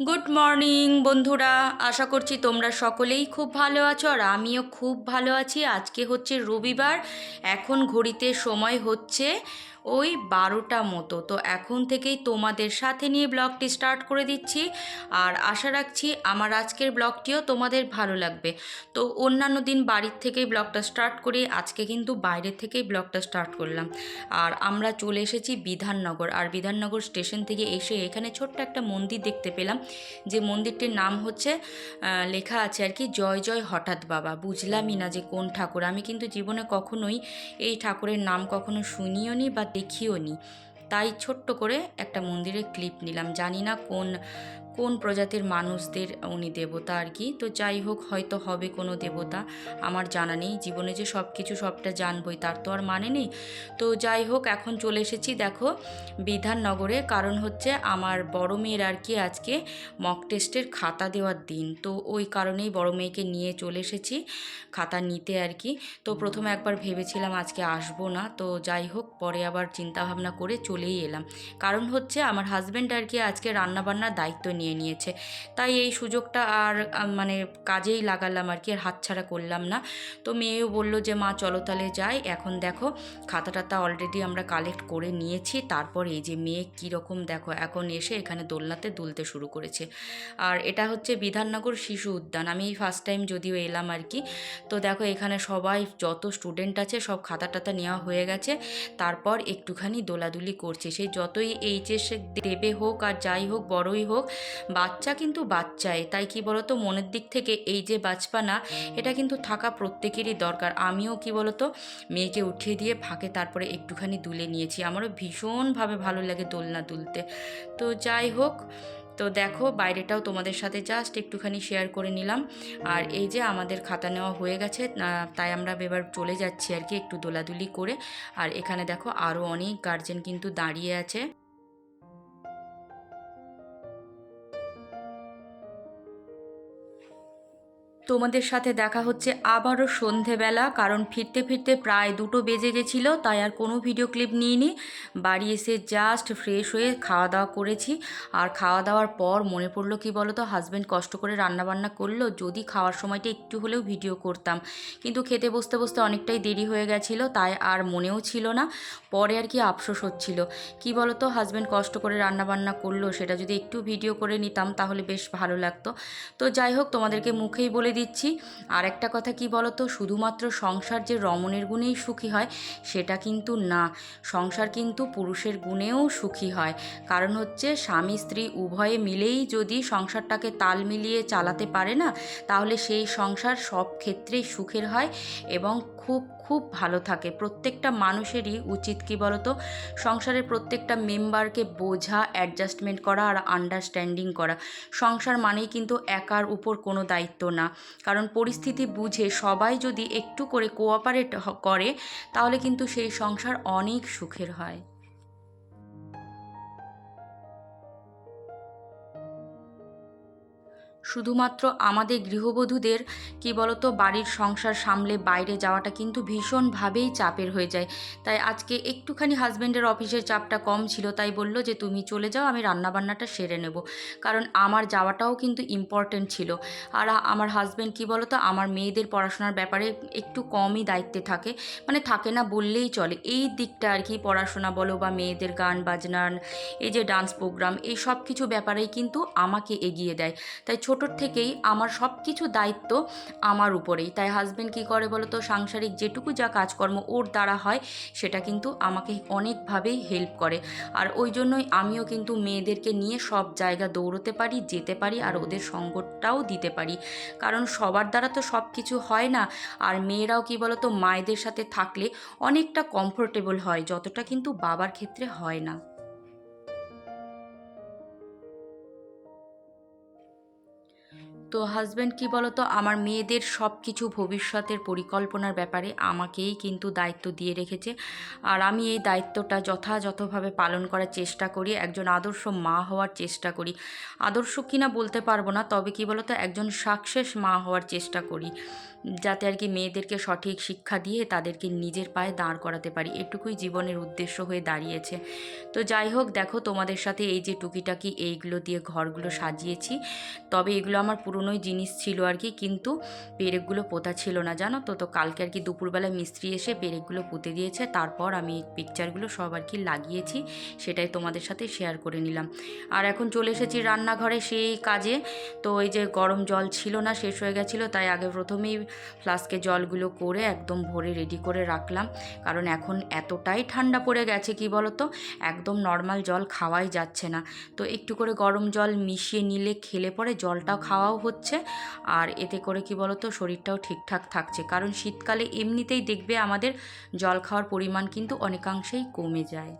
Good morning বন্ধুরা। আশা করছি তোমরা সকলেই খুব ভালো আছো আর আমিও খুব ভালো আছি। আজকে হচ্ছে রবিবার। এখন ঘড়িতে সময় হচ্ছে ওই বারোটা মতো। তো এখন থেকেই তোমাদের সাথে নিয়ে ব্লগটি স্টার্ট করে দিচ্ছি। আর আশা রাখছি আমার আজকের ব্লগটিও তোমাদের ভালো লাগবে। তো অন্যান্য দিন বাড়ির থেকেই ব্লগটা স্টার্ট করি। আজকে কিন্তু বাইরের থেকেই ব্লগটা স্টার্ট করলাম। আর আমরা চলে এসেছি বিধাননগর। আর বিধাননগর স্টেশন থেকে এসে এখানে ছোট্ট একটা মন্দির দেখতে পেলাম। যে মন্দিরটির নাম হচ্ছে লেখা আছে আর কি, জয় জয় হঠাৎ বাবা। বুঝলামই না যে কোন ঠাকুর। আমি কিন্তু জীবনে কখনোই এই ঠাকুরের নাম কখনো শুনিও নি বা দেখিও নি তাই ছোট্ট করে একটা মন্দিরের ক্লিপ নিলাম। জানি না কোন কোন প্রজাতির মানুষদের উনি দেবতা আর কি? তো যাই হোক, হয়তো হবে কোনো দেবতা, আমার জানা নেই। জীবনে যে সব কিছু সবটা জানবই, তার তো আর মানে নেই। তো যাই হোক, এখন চলে এসেছি দেখো বিধাননগরে। কারণ হচ্ছে আমার বড় মেয়ের আর কি আজকে মক টেস্টের খাতা দেওয়ার দিন। তো ওই কারণেই বড় মেয়েকে নিয়ে চলে এসেছি খাতা নিতে আর কি। তো প্রথমে একবার ভেবেছিলাম আজকে আসব না। তো যাই হোক, পরে আবার চিন্তা ভাবনা করে চলেই এলাম। কারণ হচ্ছে আমার হাজব্যান্ড আর কি আজকে রান্নাবান্নার দায়িত্ব নিয়ে নিয়েছে। তাই এই সুযোগটা আর মানে কাজেই লাগালাম আর কি, আর হাতছাড়া করলাম না। তো মেয়েও বলল যে, মা, চলো তাহলে যাই। এখন দেখো খাতা টাতা অলরেডি আমরা কালেক্ট করে নিয়েছি। তারপর এই যে মেয়ে কীরকম দেখো, এখন এসে এখানে দোলনাতে দুলতে শুরু করেছে। আর এটা হচ্ছে বিধাননগর শিশু উদ্যান। আমি ফার্স্ট টাইম যদিও এলাম আর কি। তো দেখো, এখানে সবাই যত স্টুডেন্ট আছে, সব খাতা টাতা নেওয়া হয়ে গেছে। তারপর একটুখানি দোলাদুলি করছে। সেই যতই এইচএস দেবে হোক আর যাই হোক, বড়ই হোক বাচ্চা কিন্তু বাচ্চাই, তাই কি বলতো? মনের দিক থেকে এই যে বাচপানা এটা কিন্তু থাকা প্রত্যেকেরই দরকার। আমিও কি বলতো, মেয়েকে উঠিয়ে দিয়ে ফাঁকে তারপরে একটুখানি দুলে নিয়েছি। আমারও ভীষণভাবে ভালো লাগে দোলনা দুলতে। তো যাই হোক, তো দেখো, বাইরেটাও তোমাদের সাথে জাস্ট একটুখানি শেয়ার করে নিলাম। আর এই যে আমাদের খাতা নেওয়া হয়ে গেছে তাই আমরা এবার চলে যাচ্ছি আর কি একটু দোলাদুলি করে। আর এখানে দেখো, আরও অনেক গার্জেন কিন্তু দাঁড়িয়ে আছে। তোমাদের সাথে দেখা হচ্ছে আবারও সন্ধেবেলা, কারণ ফিরতে ফিরতে প্রায় দুটো বেজে গেছিল, তাই আর কোনো ভিডিও ক্লিপ নিইনি। বাড়ি এসে জাস্ট ফ্রেশ হয়ে খাওয়া দাওয়া করেছি। আর খাওয়া দাওয়ার পর মনে পড়ল কি তো হাজব্যান্ড কষ্ট করে রান্নাবান্না করল, যদি খাওয়ার সময়টা একটু হলেও ভিডিও করতাম। কিন্তু খেতে বসতে বসতে অনেকটাই দেরি হয়ে গেছিল, তাই আর মনেও ছিল না। পরে আর কি আফসোস হচ্ছিল। কি তো হাজব্যান্ড কষ্ট করে রান্নাবান্না করল, সেটা যদি একটু ভিডিও করে নিতাম, তাহলে বেশ ভালো লাগতো। তো যাই হোক, তোমাদেরকে মুখেই বলে দিচ্ছি। আর একটা কথা কি বলতো? শুধুমাত্র সংসার যে রমণের গুণেই সুখী হয়, সেটা কিন্তু না। সংসার কিন্তু পুরুষের গুণেও সুখী হয়। কারণ হচ্ছে স্বামী স্ত্রী উভয়ে মিলেই যদি সংসারটাকে তাল মিলিয়ে চালাতে পারে না, তাহলে সেই সংসার সব ক্ষেত্রেই সুখের হয় এবং খুব খুব ভালো থাকে। প্রত্যেকটা মানুষেরই উচিত কি বলতো? সংসারের প্রত্যেকটা মেম্বারকে বোঝা অ্যাডজাস্টমেন্ট করা আর আন্ডারস্ট্যান্ডিং করা। সংসার মানেই কিন্তু একার উপর কোনো দায়িত্ব না। কারণ পরিস্থিতি বুঝে সবাই যদি একটু করে কোঅপারেট করে, তাহলে কিন্তু সেই সংসার অনেক সুখের হয়। শুধুমাত্র আমাদের গৃহবধূদের, কি বলতো, বাড়ির সংসার সামলে বাইরে যাওয়াটা কিন্তু ভীষণভাবেই চাপের হয়ে যায়। তাই আজকে একটুখানি হাজব্যান্ডের অফিসের চাপটা কম ছিল, তাই বলল যে, তুমি চলে যাও, আমি রান্নাবান্নাটা সেরে নেব। কারণ আমার যাওয়াটাও কিন্তু ইম্পর্টেন্ট ছিল। আর আমার হাজব্যান্ড কি বলতো, আমার মেয়েদের পড়াশোনার ব্যাপারে একটু কমই দায়িত্বে থাকে। মানে থাকে না, বললেই চলে। এই দিকটা আর কি, পড়াশোনা বলো বা মেয়েদের গান বাজনান এই যে ডান্স প্রোগ্রাম এই সব কিছু ব্যাপারেই কিন্তু আমাকে এগিয়ে দেয়। তাই ছোটোর থেকেই আমার সব কিছু দায়িত্ব আমার উপরেই। তাই হাজব্যান্ড কী করে বলো তো? সাংসারিক যেটুকু যা কাজকর্ম ওর দ্বারা হয়, সেটা কিন্তু আমাকে অনেকভাবেই হেল্প করে। আর ওই জন্যই আমিও কিন্তু মেয়েদেরকে নিয়ে সব জায়গা দৌড়তে পারি, যেতে পারি আর ওদের সঙ্গটাও দিতে পারি। কারণ সবার দ্বারা তো সব কিছু হয় না। আর মেয়েরাও কি বলো তো? মায়েদের সাথে থাকলে অনেকটা কমফোর্টেবল হয়, যতটা কিন্তু বাবার ক্ষেত্রে হয় না। তো হাজব্যান্ড কি বলতো? আমার মেয়েদের সব কিছু ভবিষ্যতের পরিকল্পনার ব্যাপারে আমাকেই কিন্তু দায়িত্ব দিয়ে রেখেছে। আর আমি এই দায়িত্বটা যথাযথভাবে পালন করার চেষ্টা করি, একজন আদর্শ মা হওয়ার চেষ্টা করি। আদর্শ কিনা বলতে পারব না, তবে কি বলতো? একজন সাকসেস মা হওয়ার চেষ্টা করি, যাতে আর কি মেয়েদেরকে সঠিক শিক্ষা দিয়ে তাদেরকে নিজের পায়ে দাঁড় করাতে পারি। এটুকুই জীবনের উদ্দেশ্য হয়ে দাঁড়িয়েছে। তো যাই হোক, দেখো তোমাদের সাথে এই যে টুকিটাকি এইগুলো দিয়ে ঘরগুলো সাজিয়েছি, তবে এগুলো আমার পুরনোই জিনিস ছিল আর কি, কিন্তু পেরেকগুলো পোতা ছিল না, জানো তো? তো কালকে আর কি দুপুরবেলা মিস্ত্রি এসে পেরেকগুলো পুঁতে দিয়েছে, তারপর আমি এই পিকচারগুলো সব আর কি লাগিয়েছি, সেটাই তোমাদের সাথে শেয়ার করে নিলাম। আর এখন চলে এসেছি রান্নাঘরে সেই কাজে, তো এই যে গরম জল ছিল না, শেষ হয়ে গেছিল, তাই আগে প্রথমেই ফ্লাস্কে জলগুলো করে একদম ভরে রেডি করে রাখলাম, কারণ এখন এতটাই ঠান্ডা পড়ে গেছে, কি বলতো? একদম নর্মাল জল খাওয়াই যাচ্ছে না। তো একটু করে গরম জল মিশিয়ে নিলে খেলে পরে জলটাও খাওয়াও হচ্ছে। আর এতে করে কি বলতো, শরীরটাও ঠিকঠাক থাকছে। কারণ শীতকালে এমনিতেই দেখবে আমাদের জল খাওয়ার পরিমাণ কিন্তু অনেকাংশেই কমে যায়।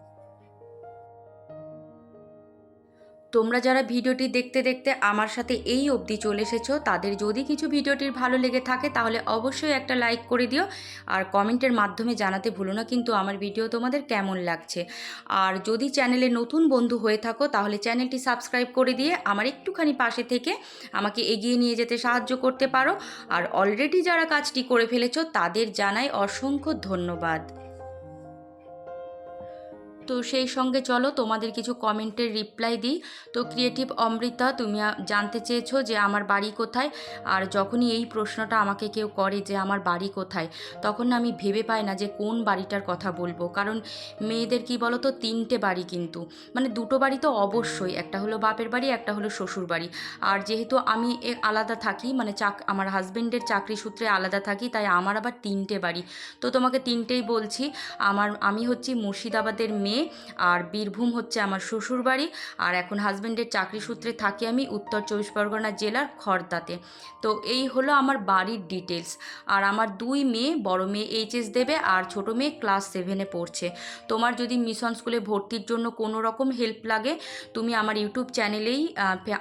তোমরা যারা ভিডিওটি দেখতে দেখতে আমার সাথে এই অবধি চলে এসেছ, তাদের যদি কিছু ভিডিওটির ভালো লেগে থাকে তাহলে অবশ্যই একটা লাইক করে দিও আর কমেন্টের মাধ্যমে জানাতে ভুলো না কিন্তু আমার ভিডিও তোমাদের কেমন লাগছে। আর যদি চ্যানেলে নতুন বন্ধু হয়ে থাকো তাহলে চ্যানেলটি সাবস্ক্রাইব করে দিয়ে আমার একটুখানি পাশে থেকে আমাকে এগিয়ে নিয়ে যেতে সাহায্য করতে পারো। আর অলরেডি যারা কাজটি করে ফেলেছো তাদের জানাই অসংখ্য ধন্যবাদ। তো সেই সঙ্গে চলো, তোমাদের কিছু কমেন্টের রিপ্লাই দিই। তো ক্রিয়েটিভ অমৃতা, তুমি জানতে চেয়েছো যে আমার বাড়ি কোথায়, আর যখনই এই প্রশ্নটা আমাকে কেউ করে যে আমার বাড়ি কোথায়, তখন আমি ভেবে পাই না যে কোন বাড়িটার কথা বলব। কারণ মেয়েদের কি বলো তো তিনটে বাড়ি কিন্তু। মানে দুটো বাড়ি তো অবশ্যই, একটা হলো বাপের বাড়ি, একটা হলো শ্বশুর বাড়ি। আর যেহেতু আমি আলাদা থাকি মানে চাক, আমার হাজব্যান্ডের চাকরি সূত্রে আলাদা থাকি, তাই আমার আবার তিনটে বাড়ি। তো তোমাকে তিনটেই বলছি, আমার, আমি হচ্ছি মুর্শিদাবাদের মেয়ে আর বীরভূম হচ্ছে আমার শ্বশুর বাড়ি আর এখন হাজব্যান্ডের চাকরি সূত্রে থাকি আমি উত্তর চব্বিশ পরগনা জেলার খড়দাতে তো এই হলো আমার বাড়ির ডিটেলস আর আমার দুই মেয়ে, বড় মেয়ে এইচএস দেবে আর ছোট মেয়ে ক্লাস সেভেনে পড়ছে। তোমার যদি মিশন স্কুলে ভর্তির জন্য কোনো রকম হেল্প লাগে, তুমি আমার ইউটিউব চ্যানেলেই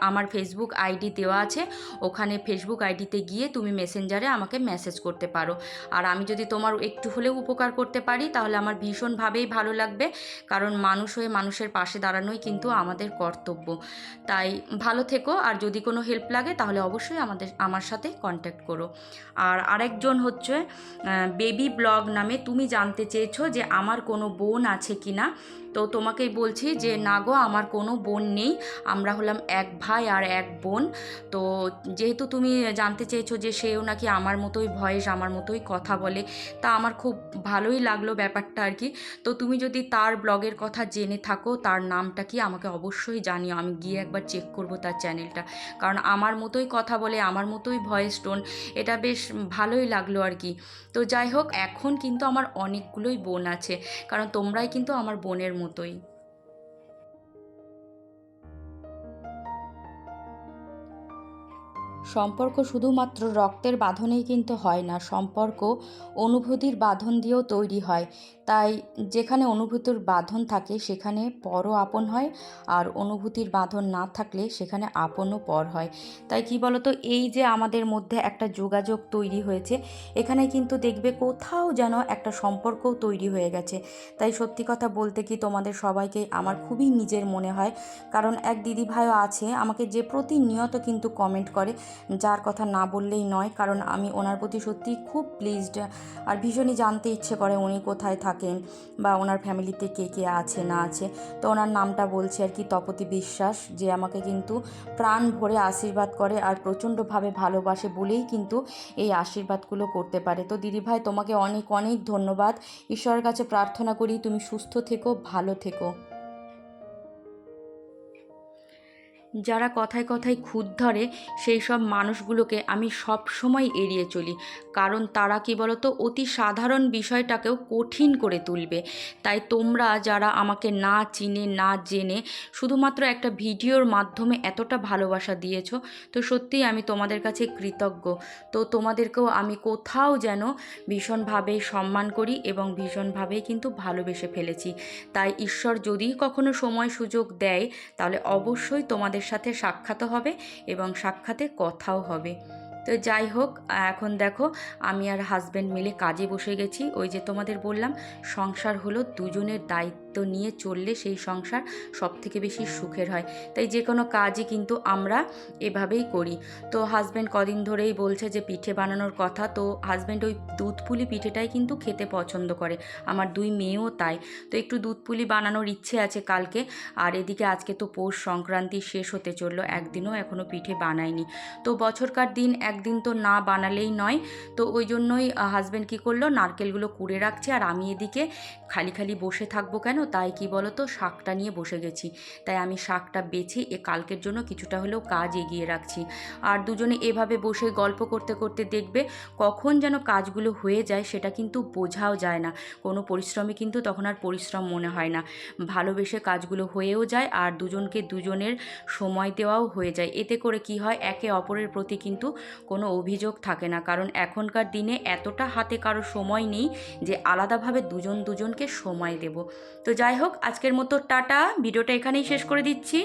আমার ফেসবুক আইডি দেওয়া আছে। ওখানে ফেসবুক আইডিতে গিয়ে তুমি মেসেঞ্জারে আমাকে মেসেজ করতে পারো। আর আমি যদি তোমার একটু হলেও উপকার করতে পারি, তাহলে আমার ভীষণভাবেই ভালো লাগবে। কারণ মানুষ হয়ে মানুষের পাশে দাঁড়ানোই কিন্তু আমাদের কর্তব্য। তাই ভালো থেকো, আর যদি কোনো হেল্প লাগে তাহলে অবশ্যই আমাদের, আমার সাথে কন্ট্যাক্ট করো। আর আরেকজন হচ্ছে বেবি ব্লগ নামে তুমি জানতে চেয়েছো যে আমার কোনো বোন আছে কি না তো তোমাকেই বলছি যে, না গো, আমার কোনো বোন নেই। আমরা হলাম এক ভাই আর এক বোন। তো যেহেতু তুমি জানতে চেয়েছো যে সেও নাকি আমার মতোই ভয়েস, আমার মতোই কথা বলে, তা আমার খুব ভালোই লাগল ব্যাপারটা আর কি। তো তুমি যদি তার ব্লগের কথা জেনে থাকো, তার নামটা কি আমাকে অবশ্যই জানিও। আমি গিয়ে একবার চেক করব তার চ্যানেলটা কারণ আমার মতোই কথা বলে, আমার মতোই ভয়েস টোন এটা বেশ ভালোই লাগল আর কি। তো যাই হোক, এখন কিন্তু আমার অনেকগুলোই বোন আছে, কারণ তোমরাই কিন্তু আমার বোনের মতোই। সম্পর্ক শুধুমাত্র রক্তের বাঁধনেই কিন্তু হয় না, সম্পর্ক অনুভূতির বাঁধন দিয়েও তৈরি হয়। তাই যেখানে অনুভূতির বাঁধন থাকে সেখানে পরও আপন হয় আর অনুভূতির বাঁধন না থাকলে সেখানে আপনও পর হয়। তাই কি বলতো, এই যে আমাদের মধ্যে একটা যোগাযোগ তৈরি হয়েছে, এখানে কিন্তু দেখবে কোথাও যেন একটা সম্পর্কও তৈরি হয়ে গেছে। তাই সত্যি কথা বলতে কি তোমাদের সবাইকে আমার খুবই নিজের মনে হয়, কারণ এক দিদি ভাইও আছে, আমাকে যে প্রতিনিয়ত কিন্তু কমেন্ট করে, যার কথা না বললেই নয়, কারণ আমি ওনার প্রতি সত্যিই খুব প্লিজড আর ভীষণই জানতে ইচ্ছে করে উনি কোথায় থাকেন বা ওনার ফ্যামিলিতে কে কে আছে, না আছে। তো ওনার নামটা বলছি আর কি তপতি বিশ্বাস, যে আমাকে কিন্তু প্রাণ ভরে আশীর্বাদ করে আর প্রচণ্ডভাবে ভালোবাসে বলেই কিন্তু এই আশীর্বাদগুলো করতে পারে। তো দিদিভাই তোমাকে অনেক অনেক ধন্যবাদ। ঈশ্বরের কাছে প্রার্থনা করি তুমি সুস্থ থেকো, ভালো থেকো। যারা কথায় কথায় খুদ ধরে, সেই সব মানুষগুলোকে আমি সব সময় এড়িয়ে চলি। কারণ তারা কি বলতো, অতি সাধারণ বিষয়টাকেও কঠিন করে তুলবে। তাই তোমরা যারা আমাকে না চিনে, না জেনে, শুধুমাত্র একটা ভিডিওর মাধ্যমে এতটা ভালোবাসা দিয়েছ, তো সত্যিই আমি তোমাদের কাছে কৃতজ্ঞ। তো তোমাদেরকেও আমি কোথাও যেন ভীষণভাবে সম্মান করি এবং ভীষণভাবেই কিন্তু ভালোবেসে ফেলেছি। তাই ঈশ্বর যদি কখনো সময় সুযোগ দেয়, তাহলে অবশ্যই তোমাদের সাথে সাক্ষাৎও হবে এবং সাক্ষাতে কথাও হবে। তো যাই হোক, এখন দেখো আমি আর হাজব্যান্ড মিলে কাজে বসে গেছি। ওই যে তোমাদের বললাম, সংসার হলো দুজনের দায়িত্ব। নিয়ে চললে সেই সংসার সব থেকে বেশি সুখের হয়। তাই যে কোনো কাজই কিন্তু আমরা এভাবেই করি। তো হাজব্যান্ড কদিন ধরেই বলছে যে, পিঠে বানানোর কথা। তো হাজব্যান্ড ওই দুধ পুলি পিঠেটাই কিন্তু খেতে পছন্দ করে। আমার দুই মেয়েও তাই। তো একটু দুধ পুলি বানানোর ইচ্ছে আছে কালকে। আর এদিকে আজকে তো পৌষ সংক্রান্তি শেষ হতে চলল। একদিনও এখনও পিঠে বানায়নি। তো বছরকার দিন একদিন তো না বানালেই নয়। তো ওই জন্যই হাজব্যান্ড কী করল? নারকেলগুলো কুড়ে রাখছে। আর আমি এদিকে খালি খালি বসে থাকব কেন? তাই কি বলো তো শাকটা নিয়ে বসে গেছি। তাই আমি শাকটা বেছে এ কালকের জন্য কিছুটা হলেও কাজ এগিয়ে রাখছি। আর দুজনে এভাবে বসে গল্প করতে করতে দেখবে কখন যেন কাজগুলো হয়ে যায় সেটা কিন্তু বোঝাও যায় না। কোনো পরিশ্রমে কিন্তু তখন আর পরিশ্রম মনে হয় না। ভালোবেসে কাজগুলো হয়েও যায় আর দুজনকে দুজনের সময় দেওয়াও হয়ে যায়। এতে করে কি হয়, একে অপরের প্রতি কিন্তু কোনো অভিযোগ থাকে না। কারণ এখনকার দিনে এতটা হাতে কারও সময় নেই যে আলাদাভাবে দুজন দুজনকে সময় দেব। তো যাই হোক আজকের মতো টাটা। ভিডিওটা এখানেই শেষ করে দিচ্ছি।